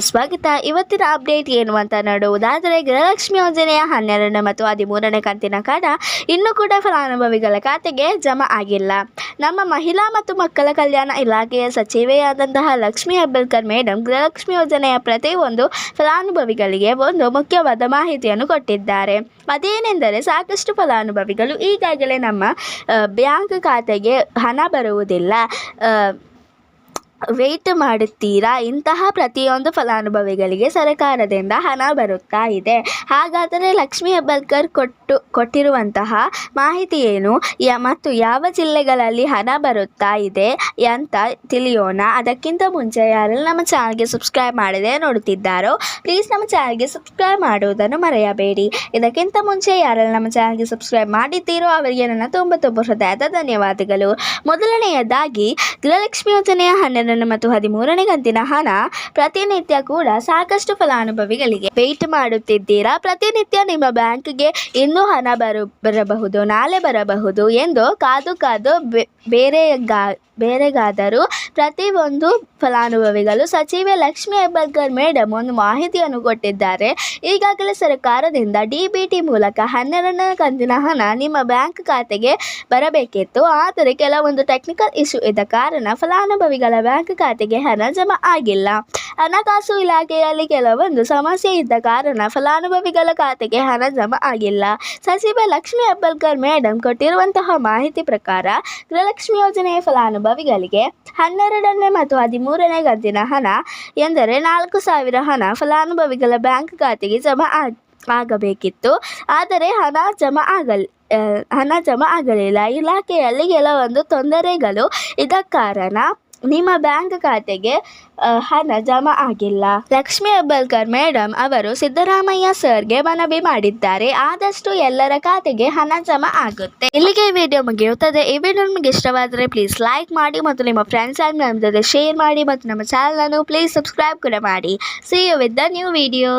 ಸ್ವಾಗತ. ಇವತ್ತಿನ ಅಪ್ಡೇಟ್ ಏನು ಅಂತ ನೋಡುವುದಾದರೆ ಗೃಹಲಕ್ಷ್ಮಿ ಯೋಜನೆಯ ಹನ್ನೆರಡನೇ ಮತ್ತು ಹದಿಮೂರನೇ ಕಂತಿನ ಹಣ ಇನ್ನೂ ಕೂಡ ಫಲಾನುಭವಿಗಳ ಖಾತೆಗೆ ಜಮಾ ಆಗಿಲ್ಲ. ನಮ್ಮ ಮಹಿಳಾ ಮತ್ತು ಮಕ್ಕಳ ಕಲ್ಯಾಣ ಇಲಾಖೆಯ ಸಚಿವೆಯಾದಂತಹ ಲಕ್ಷ್ಮಿ ಅಬ್ಬಲ್ಕರ್ ಮೇಡಮ್ ಗೃಹಲಕ್ಷ್ಮಿ ಯೋಜನೆಯ ಪ್ರತಿಯೊಂದು ಫಲಾನುಭವಿಗಳಿಗೆ ಒಂದು ಮುಖ್ಯವಾದ ಮಾಹಿತಿಯನ್ನು ಕೊಟ್ಟಿದ್ದಾರೆ. ಅದೇನೆಂದರೆ ಸಾಕಷ್ಟು ಫಲಾನುಭವಿಗಳು ಈಗಾಗಲೇ ನಮ್ಮ ಬ್ಯಾಂಕ್ ಖಾತೆಗೆ ಹಣ ಬರುವುದಿಲ್ಲ. ವೇಟ್ ಮಾಡುತ್ತೀರಾ? ಇಂತಹ ಪ್ರತಿಯೊಂದು ಫಲಾನುಭವಿಗಳಿಗೆ ಸರ್ಕಾರದಿಂದ ಹಣ ಬರುತ್ತಾ ಇದೆ. ಹಾಗಾದರೆ ಲಕ್ಷ್ಮೀ ಹೆಬ್ಬಾಳ್ಕರ್ ಕೊಟ್ಟು, ಕೊಟ್ಟಿರುವಂತಹ ಮಾಹಿತಿ ಏನು? ಯ, ಮತ್ತು ಯಾವ ಜಿಲ್ಲೆಗಳಲ್ಲಿ ಹಣ ಬರುತ್ತಾ ಇದೆ ಅಂತ ತಿಳಿಯೋಣ. ಅದಕ್ಕಿಂತ ಮುಂಚೆ ಯಾರೆಲ್ಲ ನಮ್ಮ ಚಾನಲ್ಗೆ ಸಬ್ಸ್ಕ್ರೈಬ್ ಮಾಡದೆ ನೋಡುತ್ತಿದ್ದಾರೋ, ಪ್ಲೀಸ್ ನಮ್ಮ ಚಾನಲ್ಗೆ ಸಬ್ಸ್ಕ್ರೈಬ್ ಮಾಡುವುದನ್ನು ಮರೆಯಬೇಡಿ. ಇದಕ್ಕಿಂತ ಮುಂಚೆ ಯಾರೆಲ್ಲ ನಮ್ಮ ಚಾನಲ್ಗೆ ಸಬ್ಸ್ಕ್ರೈಬ್ ಮಾಡಿದ್ದೀರೋ, ಅವರಿಗೆ ನನ್ನ ತುಂಬ ತುಂಬ ಹೃದಯದ ಧನ್ಯವಾದಗಳು. ಮೊದಲನೆಯದಾಗಿ, ಗೃಹಲಕ್ಷ್ಮಿ ಯೋಜನೆಯ ಹನ್ನೆರಡನೇ ಮತ್ತು ಹದಿಮೂರನೇ ಕಂತಿನ ಹಣ ಪ್ರತಿನಿತ್ಯ ಕೂಡ ಸಾಕಷ್ಟು ಫಲಾನುಭವಿಗಳಿಗೆ ವೇಟ್ ಮಾಡುತ್ತಿದ್ದೀರಾ? ಪ್ರತಿನಿತ್ಯ ನಿಮ್ಮ ಬ್ಯಾಂಕ್ಗೆ ಇನ್ನೂ ಹಣ ಬರು, ಬರಬಹುದು ನಾಳೆ ಬರಬಹುದು ಎಂದು ಕಾದು ಕಾದು ಬೇರೆ ಗಾ ಬೇರೆಗಾದರೂ ಪ್ರತಿಯೊಂದು ಫಲಾನುಭವಿಗಳು ಸಚಿವೆ ಲಕ್ಷ್ಮಿ ಹೆಬ್ಬಳ್ಕರ್ ಮೇಡಮ್ ಒಂದು ಮಾಹಿತಿಯನ್ನು ಕೊಟ್ಟಿದ್ದಾರೆ. ಈಗಾಗಲೇ ಸರ್ಕಾರದಿಂದ ಡಿ ಬಿ ಟಿ ಮೂಲಕ ಹನ್ನೆರಡನೇ ಕಂತಿನ ಹಣ ನಿಮ್ಮ ಬ್ಯಾಂಕ್ ಖಾತೆಗೆ ಬರಬೇಕಿತ್ತು. ಆದರೆ ಕೆಲವೊಂದು ಟೆಕ್ನಿಕಲ್ ಇಶ್ಯೂ ಇದ್ದ ಕಾರಣ ಫಲಾನುಭವಿಗಳ ಬ್ಯಾಂಕ್ ಖಾತೆಗೆ ಹಣ ಜಮಾ ಆಗಿಲ್ಲ. ಹಣಕಾಸು ಇಲಾಖೆಯಲ್ಲಿ ಕೆಲವೊಂದು ಸಮಸ್ಯೆ ಇದ್ದ ಕಾರಣ ಫಲಾನುಭವಿಗಳ ಖಾತೆಗೆ ಹಣ ಜಮಾ ಆಗಿಲ್ಲ. ಸಚಿವ ಲಕ್ಷ್ಮಿ ಅಬ್ಬಲ್ಕರ್ ಮೇಡಮ್ ಕೊಟ್ಟಿರುವಂತಹ ಮಾಹಿತಿ ಪ್ರಕಾರ ಗೃಹಲಕ್ಷ್ಮಿ ಯೋಜನೆಯ ಫಲಾನುಭವಿಗಳಿಗೆ ಹನ್ನೆರಡನೇ ಮತ್ತು ಹದಿಮೂರನೇ ಕಂತಿನ ಹಣ ಎಂದರೆ ನಾಲ್ಕು ಸಾವಿರ ಹಣ ಫಲಾನುಭವಿಗಳ ಬ್ಯಾಂಕ್ ಖಾತೆಗೆ ಜಮಾ ಆಗ್ ಆಗಬೇಕಿತ್ತು. ಆದರೆ ಹಣ ಜಮಾ ಆಗಲ್, ಹಣ ಜಮಾ ಆಗಲಿಲ್ಲ. ಇಲಾಖೆಯಲ್ಲಿ ಕೆಲವೊಂದು ತೊಂದರೆಗಳು ಇದ ಕಾರಣ ನಿಮ್ಮ ಬ್ಯಾಂಕ್ ಖಾತೆಗೆ ಹಣ ಜಮಾ ಆಗಿಲ್ಲ. ಲಕ್ಷ್ಮಿ ಅಬ್ಬಲ್ಕರ್ ಮೇಡಮ್ ಅವರು ಸಿದ್ದರಾಮಯ್ಯ ಸರ್ಗೆ ಮನವಿ ಮಾಡಿದ್ದಾರೆ. ಆದಷ್ಟು ಎಲ್ಲರ ಖಾತೆಗೆ ಹಣ ಜಮಾ ಆಗುತ್ತೆ. ಇಲ್ಲಿಗೆ ಈ ವಿಡಿಯೋ ಮುಗಿಯುತ್ತದೆ. ಈ ವಿಡಿಯೋ ನಿಮಗೆ ಇಷ್ಟವಾದರೆ ಪ್ಲೀಸ್ ಲೈಕ್ ಮಾಡಿ ಮತ್ತು ನಿಮ್ಮ ಫ್ರೆಂಡ್ಸ್ ಆ್ಯಂಡ್ ನಮ್ಮ ಜೊತೆ ಶೇರ್ ಮಾಡಿ ಮತ್ತು ನಮ್ಮ ಚಾನಲನ್ನು ಪ್ಲೀಸ್ ಸಬ್ಸ್ಕ್ರೈಬ್ ಕೂಡ ಮಾಡಿ. See you with the new video